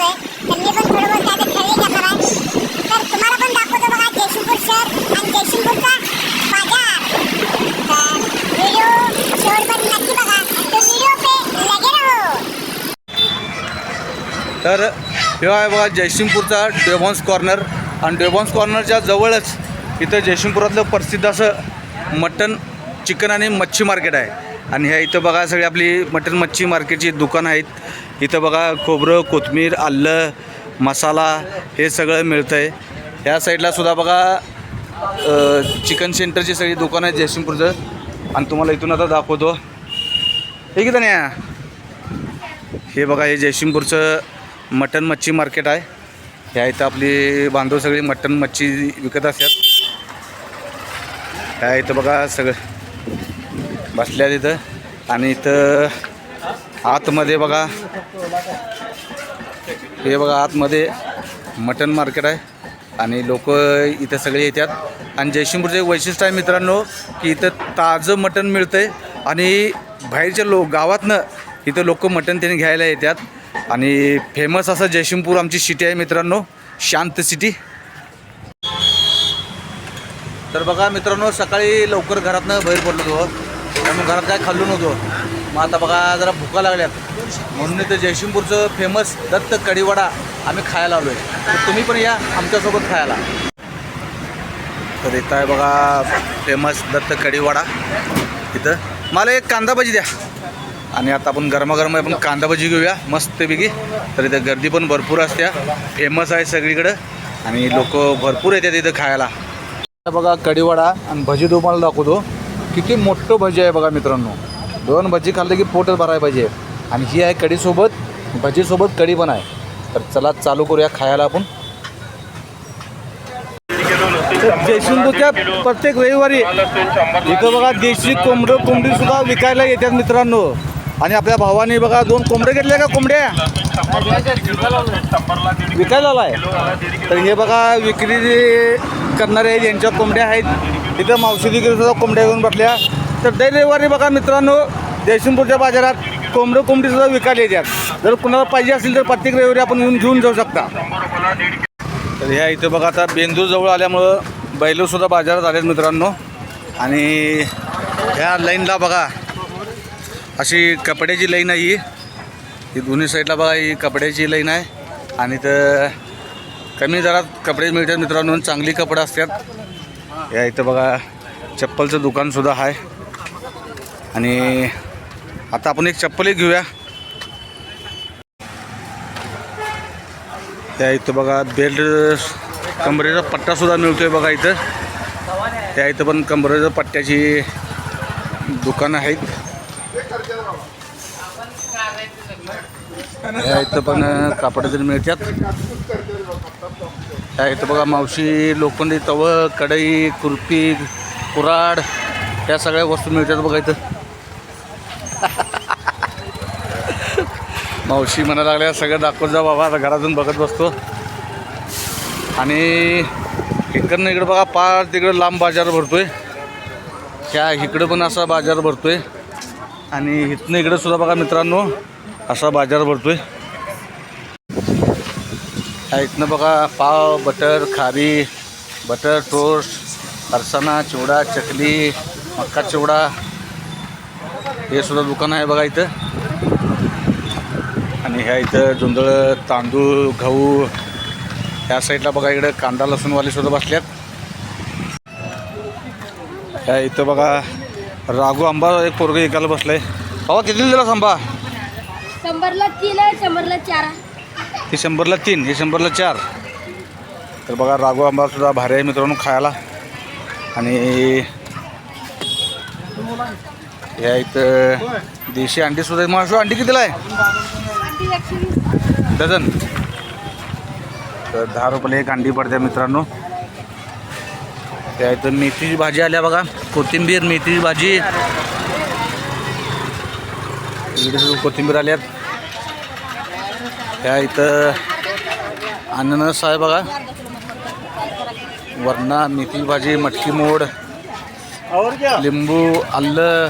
तर पण थोडं बहुत करणार तर तुम्हाला पण दाखवतो बघा जयशिंगपूर शहर आणि जयशिंगपूरचा बाजार तर व्हिडिओ नक्की बघा. तो व्हिडिओ पे लगे रहो तर हे आहे बघा जयसिंगपूरचा डेव्हॉन्स कॉर्नर आणि डेव्हॉन्स कॉर्नरच्या जवळच इथं जयसिंगपुरातलं प्रसिद्ध असं मटन चिकन आणि मच्छी मार्केट आहे. आणि ह्या इथं बघा सगळी आपली मटन मच्छी मार्केटची दुकानं आहेत. इथं बघा खोबरं कोथमीर आलं मसाला हे सगळं मिळतं आहे ह्या साईडला सुद्धा बघा चिकन सेंटरची सगळी दुकानं आहेत जयसिंगपूरचं. आणि तुम्हाला इथून आता दाखवतो. हे किती नाही हे बघा हे जयसिंगपूरचं मटन मच्छी मार्केट आहे. ह्या इथं आपली बांधव सगळी मटन मच्छी विकत असतात. ह्या इथं बघा सगळं. बसल्या तिथं. आणि इथं आतमध्ये बघा. हे बघा आतमध्ये मटन मार्केट आहे. आणि लोक इथं सगळे येतात. आणि जयसिंगपूरचं एक वैशिष्ट्य आहे मित्रांनो की इथं ताजं मटण मिळतं आहे आणि बाहेरच्या लो गावातनं इथं लोक मटण त्यांनी घ्यायला येतात. आणि फेमस असं जयसिंगपूर आमची सिटी आहे मित्रांनो शांत सिटी तर बघा मित्रांनो सकाळी लवकर घरातनं बाहेर पडलो तो त्यामुळे घरात काय खाल्लो नव्हतो. मग आता बघा जरा भुका लागल्यात. म्हणून इथं जयसिंगपूरचं फेमस दत्त कढीवडा आम्ही खायला आलो आहे तर तुम्ही पण या आमच्यासोबत खायला. तर इथं आहे बघा फेमस दत्त कढीवडा. इथं. मला एक कांदा भजी द्या. आणि आता आपण गरमागरम आपण कांदा भजी घेऊया मस्तपैकी. तर इथं गर्दी पण भरपूर असते. फेमस आहे सगळीकडं. आणि लोक भरपूर येतात इथं खायला. बघा कढीवडा आणि भजी तुम्हाला दाखवतो. किती मोठं भजी आहे बघा मित्रांनो. दोन भजी खाल्ले की पोटच भरायला पाहिजे. आणि ही आहे कढीसोबत भजीसोबत कढी पण आहे. तर चला चालू करूया खायला आपण. जयसिंगपूरच्या प्रत्येक रविवारी? इथं बघा देशी कोंबडं कोंबडी सुद्धा विकायला येतात मित्रांनो. आणि आपल्या भावाने बघा दोन कोंबडे घेतले का कोंबड्या? विकायला आलाय. तर हे बघा विक्री करणारे आहेत, यांच्या कोंबड्या आहेत. इथं मावशी देखील सुद्धा कोंबड्या घेऊन बसल्या. तर दर रविवारी बघा मित्रांनो जयसिंगपूरच्या बाजारात कोंबडं कोंबडी सुद्धा विकायला येतात. जर कुणाला पाहिजे असेल तर प्रत्येक रविवारी आपण येऊन घेऊन जाऊ शकता. तर ह्या इथं बघा आता बेंदूर जवळ आल्यामुळं बैलसुद्धा बाजारात आलेत मित्रांनो. आणि ह्या लाईनला बघा अशी कपड्याची लाईन आहे ही. ही दोन्ही साईडला बघा ही कपड्याची लाईन आहे. आणि तर कमी दरात कपडे मिळतात मित्रांनो चांगली कपडं असतात. या इथं बघा चप्पलचं दुकानसुद्धा आहे. आणि आता आपण एक चप्पलही घेऊया. त्या इथं बघा बेल्ट कमरेचा पट्टासुद्धा मिळतोय बघा इथं. त्या इथं पण कमरेच्या पट्ट्याची दुकानं आहेत. या इथं पण कापडं तरी मिळतात. त्या इथं बघा मावशी लोखंडी तव कढई खुर्पी कुराड या सगळ्या वस्तू मिळतात बघा इथं. मावशी म्हणा लागल्या सगळं दाखवत जा बाबा आता घरातून बघत बसतो. आणि इकडनं इकडं बघा पार तिकडं लांब बाजार भरतोय. ह्या इकडं पण असा बाजार भरतोय. आणि इथनं इकडं सुद्धा बघा मित्रांनो असा बाजार भरतोय. ह्या इथनं बघा पाव बटर खारी बटर टोस्ट अरसाना चिवडा चकली मक्का चिवडा. हे सुद्धा दुकान आहे बघा इथं. आणि ह्या इथं जोंधळ तांदूळ गहू. ह्या साईडला बघा इकडं कांदा लसूणवाले सुद्धा बसल्यात. ह्या इथं बघा राघू आंबा एक पोरग एकाला बसलाय. बाबा किती दिला आंबा? शंभरला तीन आहे शंभरला चार आहे. हे शंभरला तीन हे शंभरला चार. तर बघा राघू आंबा सुद्धा भारी आहे मित्रांनो खायला. आणि ह्या इथं देशी अंडी सुद्धा. मावशी अंडी कितीला आहे? अंडी एकशे वीस. डझन. तर दहा रुपयाला एक अंडी पडते मित्रांनो. त्या इथं मेथीची भाजी आल्या बघा. कोथिंबीर मेथीची भाजी. इकडे सुद्धा कोथिंबीर आल्यात. त्या इथं अननस आहे बघा. वरणा मेथी भाजी मटकी मोड लिंबू आलं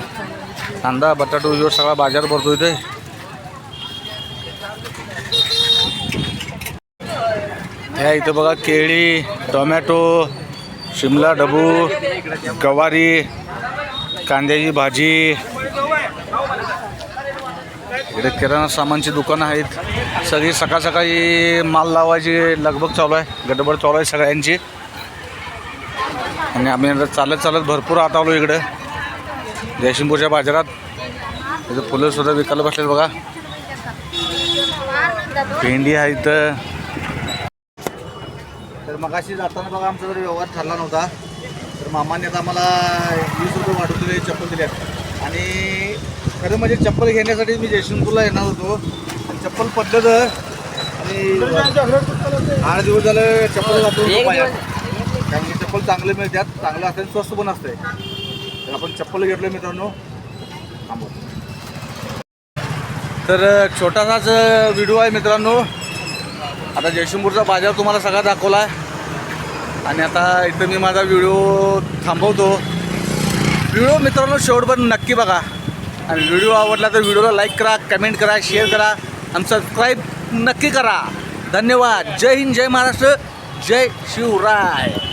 कांदा बटाटो ह्यो सगळा बाजार भरतो इथे. ह्या इथं बघा केळी टोमॅटो शिमला डबू गवारी कांद्याची भाजी इकडे किराणा सामानची दुकानं आहेत. सगळी सकाळ सकाळी माल लावायची लगबग चालू आहे. गडबड चालू आहे सगळ्यांची. आणि आम्ही आता चालत चालत भरपूर आत आलो इकडं. जयसिंगपूरच्या बाजारात. इथं फुलं सुद्धा विकायला बसलेत बघा. भेंडी आहे इथं. तर मगाशी जाताना बघा आमचा जर व्यवहार ठरला नव्हता तर मामाने आता आम्हाला वीस रुपये वाढून दिले चप्पल दिल्यात आणि खरं म्हणजे चप्पल घेण्यासाठी मी जयसिंगपूरला येणार होतो. आणि चप्पल पडलं तर आणि आठ दिवस झालं चप्पल जातो त्यामुळे चप्पल चांगले मिळतात चांगलं असेल स्वस्त पण असते तर आपण चप्पल घेतलं मित्रांनो. तर छोटासाच व्हिडिओ आहे मित्रांनो. आता जयशंपूरचा बाजार तुम्हाला सगळा दाखवला आहे आणि आता इथं मी माझा व्हिडिओ थांबवतो. व्हिडिओ मित्रांनो शेवटपर्यंत नक्की बघा. आणि व्हिडिओ आवडला तर व्हिडिओला लाईक करा कमेंट करा शेअर करा आणि सबस्क्राईब नक्की करा. धन्यवाद. जय हिंद जय महाराष्ट्र जय शिवराय.